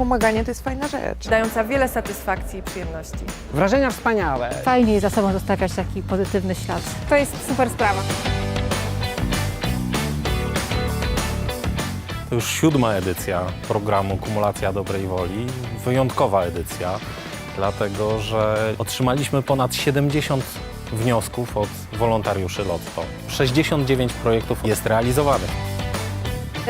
pomaganie to jest fajna rzecz. dająca wiele satysfakcji i przyjemności. Wrażenia wspaniałe. Fajnie za sobą zostawiać taki pozytywny ślad. To jest super sprawa. To już siódma edycja programu Kumulacja Dobrej Woli. Wyjątkowa edycja, dlatego że otrzymaliśmy ponad 70 wniosków od wolontariuszy Lotto. 69 projektów jest realizowanych.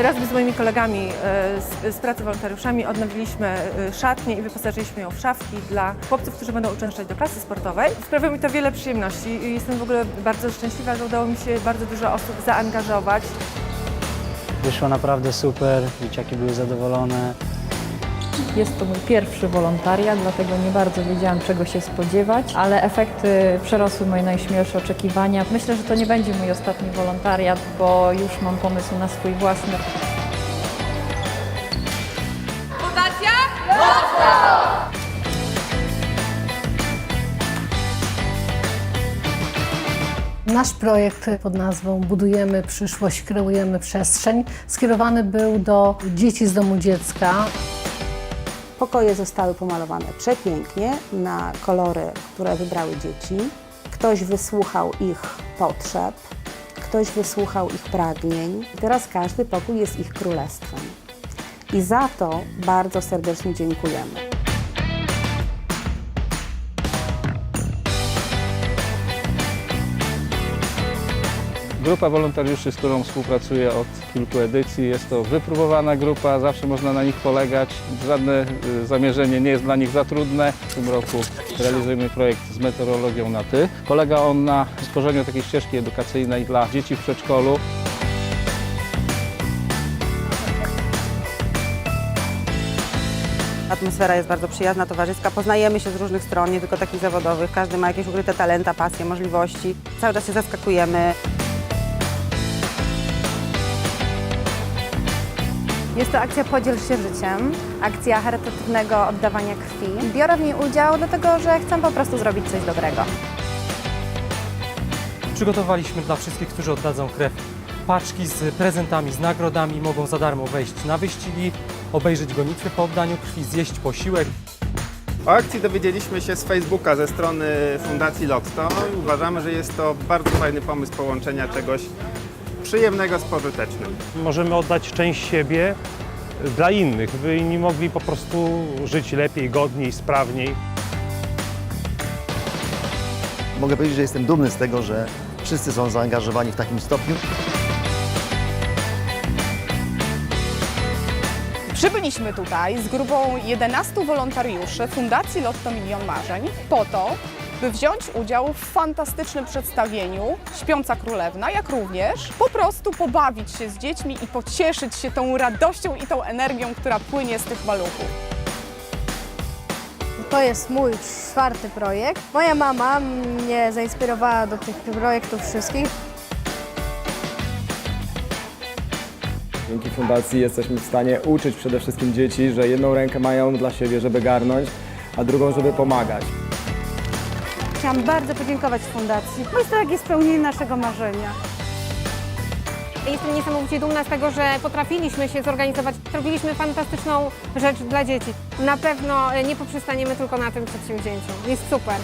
Razem z moimi kolegami e, z, z pracy wolontariuszami odnowiliśmy e, szatnię i wyposażyliśmy ją w szafki dla chłopców, którzy będą uczęszczać do klasy sportowej. Sprawia mi to wiele przyjemności i jestem w ogóle bardzo szczęśliwa, że udało mi się bardzo dużo osób zaangażować. Wyszło naprawdę super, dzieciaki były zadowolone. Jest to mój pierwszy wolontariat, dlatego nie bardzo wiedziałam czego się spodziewać, ale efekty przerosły moje najśmielsze oczekiwania. Myślę, że to nie będzie mój ostatni wolontariat, bo już mam pomysł na swój własny. Nasz projekt pod nazwą Budujemy przyszłość, kreujemy przestrzeń skierowany był do dzieci z domu dziecka. Pokoje zostały pomalowane przepięknie na kolory, które wybrały dzieci. Ktoś wysłuchał ich potrzeb, ktoś wysłuchał ich pragnień. Teraz każdy pokój jest ich królestwem. I za to bardzo serdecznie dziękujemy. Grupa wolontariuszy, z którą współpracuję od kilku edycji, jest to wypróbowana grupa, zawsze można na nich polegać. Żadne y, zamierzenie nie jest dla nich za trudne. W tym roku realizujemy projekt z meteorologią na ty. Polega on na stworzeniu takiej ścieżki edukacyjnej dla dzieci w przedszkolu. Atmosfera jest bardzo przyjazna, towarzyska. Poznajemy się z różnych stron, nie tylko takich zawodowych. Każdy ma jakieś ukryte talenta, pasje, możliwości. Cały czas się zaskakujemy. Jest to akcja Podziel się życiem, akcja charytatywnego oddawania krwi. Biorę w niej udział dlatego, że chcę po prostu zrobić coś dobrego. Przygotowaliśmy dla wszystkich, którzy oddadzą krew, paczki z prezentami, z nagrodami. Mogą za darmo wejść na wyścigi, obejrzeć gonitwę po oddaniu krwi, zjeść posiłek. O akcji dowiedzieliśmy się z Facebooka ze strony Fundacji Lotto i uważamy, że jest to bardzo fajny pomysł połączenia czegoś przyjemnego z pożytecznym. Możemy oddać część siebie dla innych, by inni mogli po prostu żyć lepiej, godniej, sprawniej. Mogę powiedzieć, że jestem dumny z tego, że wszyscy są zaangażowani w takim stopniu. Przybyliśmy tutaj z grupą 11 wolontariuszy Fundacji Lotto Milion Marzeń po to, by wziąć udział w fantastycznym przedstawieniu Śpiąca Królewna, jak również po prostu pobawić się z dziećmi i pocieszyć się tą radością i tą energią, która płynie z tych maluchów. To jest mój czwarty projekt. Moja mama mnie zainspirowała do tych projektów wszystkich. Dzięki fundacji jesteśmy w stanie uczyć przede wszystkim dzieci, że jedną rękę mają dla siebie, żeby garnąć, a drugą, żeby pomagać. Chciałam bardzo podziękować Fundacji, bo jest spełnienie naszego marzenia. Jestem niesamowicie dumna z tego, że potrafiliśmy się zorganizować. Zrobiliśmy fantastyczną rzecz dla dzieci. Na pewno nie poprzestaniemy tylko na tym przedsięwzięciu. Jest super.